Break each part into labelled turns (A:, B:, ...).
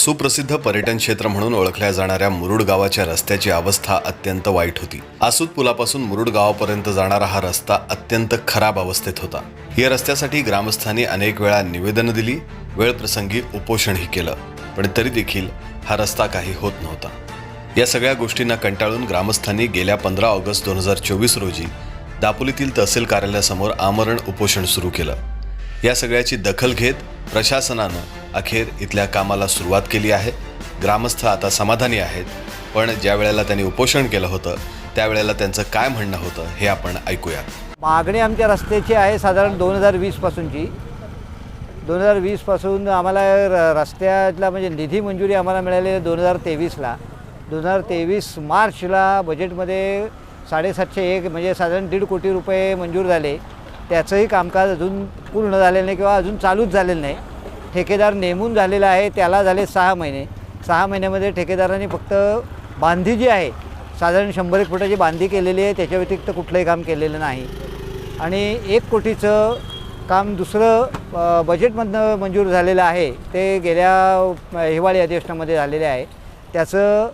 A: सुप्रसिद्ध पर्यटन क्षेत्र म्हणून ओळखल्या जाणाऱ्या मुरुड गावाच्या रस्त्याची अवस्था अत्यंत वाईट होती. आसूद पुलापासून मुरुड गावापर्यंत जाणारा हा रस्ता अत्यंत खराब अवस्थेत होता. या रस्त्यासाठी ग्रामस्थांनी अनेक वेळा निवेदनं दिली वेळप्रसंगी उपोषणही केलं पण तरी देखील हा रस्ता काही होत नव्हता. या सगळ्या गोष्टींना कंटाळून ग्रामस्थांनी गेल्या पंधरा ऑगस्ट दोन हजार चोवीस रोजी दापोलीतील तहसील कार्यालयासमोर आमरण उपोषण सुरू केलं. या सगळ्याची दखल घेत प्रशासनानं अखेर इथल्या कामाला सुरुवात केली आहे. ग्रामस्थ आता समाधानी आहेत पण ज्या वेळेला त्यांनी उपोषण केलं होतं त्यावेळेला त्यांचं काय म्हणणं होतं हे आपण ऐकूयात
B: मागणी आमच्या रस्त्याची आहे साधारण दोन हजार वीसपासूनची दोन हजार वीसपासून आम्हाला र रस्त्यातला म्हणजे निधी मंजुरी आम्हाला मिळाली दोन हजार तेवीसला. दोन हजार तेवीस मार्चला बजेटमध्ये साडेसातशे एक म्हणजे साधारण दीड कोटी रुपये मंजूर झाले. त्याचंही कामकाज अजून पूर्ण झालेलं नाही किंवा अजून चालूच झालेलं नाही. ठेकेदार नेमून झालेला आहे त्याला झाले सहा महिने. सहा महिन्यामध्ये ठेकेदारांनी फक्त बांधी जी आहे साधारण शंभर एक फुटाची बांधी केलेली आहे त्याच्या व्यतिरिक्त कुठलंही काम केलेलं नाही. आणि एक कोटीचं काम दुसरं बजेटमधनं मंजूर झालेलं आहे ते गेल्या हिवाळी अधिवेशनामध्ये झालेले आहे. त्याचं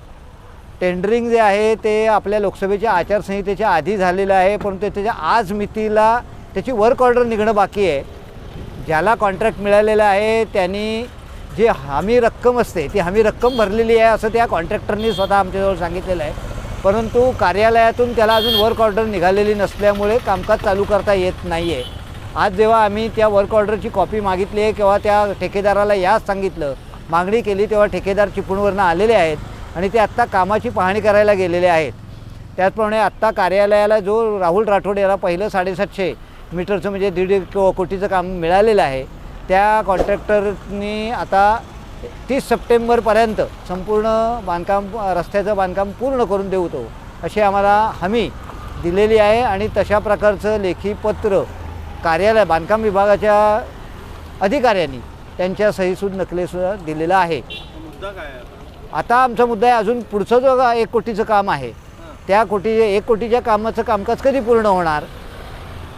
B: टेंडरिंग जे आहे ते आपल्या लोकसभेच्या आचारसंहितेच्या आधी झालेलं आहे परंतु त्याच्या आज मितीला त्याची वर्क ऑर्डर निघणं बाकी आहे. ज्याला कॉन्ट्रॅक्ट मिळालेला आहे त्यांनी जी हमी रक्कम असते ती हमी रक्कम भरलेली आहे असं त्या कॉन्ट्रॅक्टरनी स्वतः आमच्याजवळ सांगितलेलं आहे. परंतु कार्यालयातून त्याला अजून वर्क ऑर्डर निघालेली नसल्यामुळे कामकाज चालू करता येत नाही आहे आज जेव्हा आम्ही त्या वर्क ऑर्डरची कॉपी मागितली आहे किंवा त्या ठेकेदाराला याच सांगितलं मागणी केली तेव्हा ठेकेदार चिपळूणवरनं आलेले आहेत आणि ते आत्ता कामाची पाहणी करायला गेलेले आहेत. त्याचप्रमाणे आत्ता कार्यालयाला जो राहुल राठोड याला पहिलं साडेसातशे मीटरचं म्हणजे दीड को- कोटीचं काम मिळालेलं आहे. त्या कॉन्ट्रॅक्टरनी आता तीस सप्टेंबरपर्यंत संपूर्ण बांधकाम रस्त्याचं बांधकाम पूर्ण करून देऊ तो. अशी आम्हाला हमी दिलेली आहे आणि तशा प्रकारचं लेखी पत्र कार्यालय बांधकाम विभागाच्या अधिकाऱ्यांनी त्यांच्या सहीसूद नकलेसुद्धा दिलेलं आहे. आता? आमचा मुद्दा आहे अजून पुढचं जो एक कोटीचं काम आहे त्या कोटी एक कोटीच्या कामाचं कामकाज कधी पूर्ण होणार?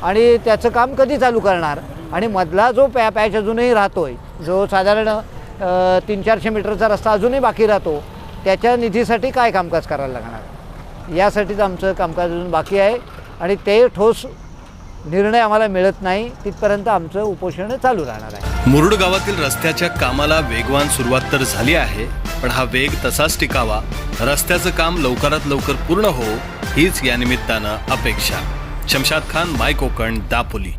B: आणि त्याचं काम कधी चालू करणार? आणि मधला जो पॅ पॅच अजूनही राहतो आहे जो साधारण तीन चारशे मीटरचा रस्ता अजूनही बाकी राहतो त्याच्या निधीसाठी काय कामकाज करायला लागणार? यासाठीच आमचं कामकाज अजून बाकी आहे आणि ते ठोस निर्णय आम्हाला मिळत नाही. तिथपर्यंत आमचं उपोषण चालू राहणार आहे.
A: मुरुड गावातील रस्त्याच्या कामाला वेगवान सुरुवात तर झाली आहे पण हा वेग तसाच टिकावा. रस्त्याचं काम लवकरात लवकर पूर्ण हो हीच या निमित्तानं अपेक्षा. शमशाद खान माय कोकण दापोली।